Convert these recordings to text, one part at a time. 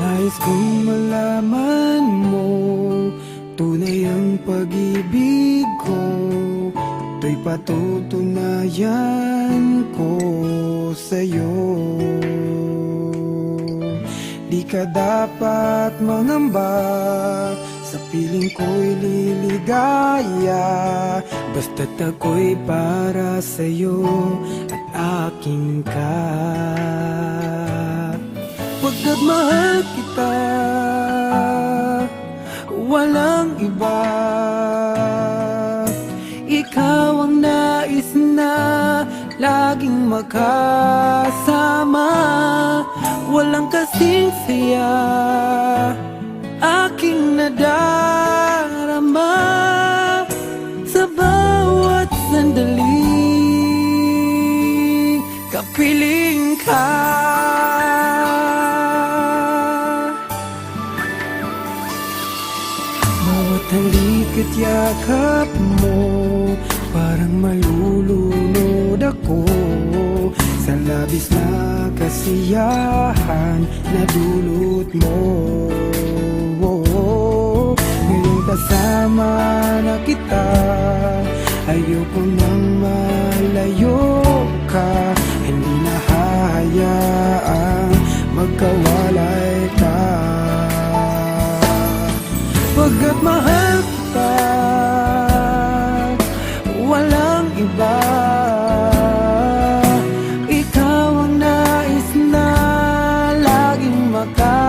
Nais kong malaman mo Tunay ang pag-ibig ko To'y patutunayan ko sa'yo. Di ka dapat mangamba Sa piling ko'y liligaya Basta't ako'y para sa'yo At aking ka Pagkat mahal kita Walang iba. Ikaw ang nais na Laging makasama. Walang kasing saya Ka Bawat halik yakap mo Parang malulunod ako. Sa labis na kasiyahan Na dulot mo. Ngayong kasama na kita. Ayoko nang magkawalay ka. Pagkat mahal kita Walang iba. Ikaw ang nais na Laging makasama.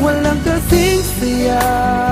Walang kasing saya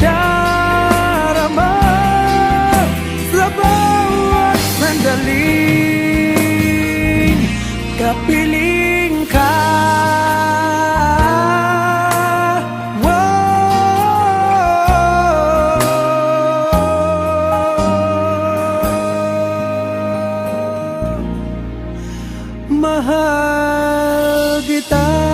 nadarama Sa bawat sandaling Kapiling ka. Mahal kita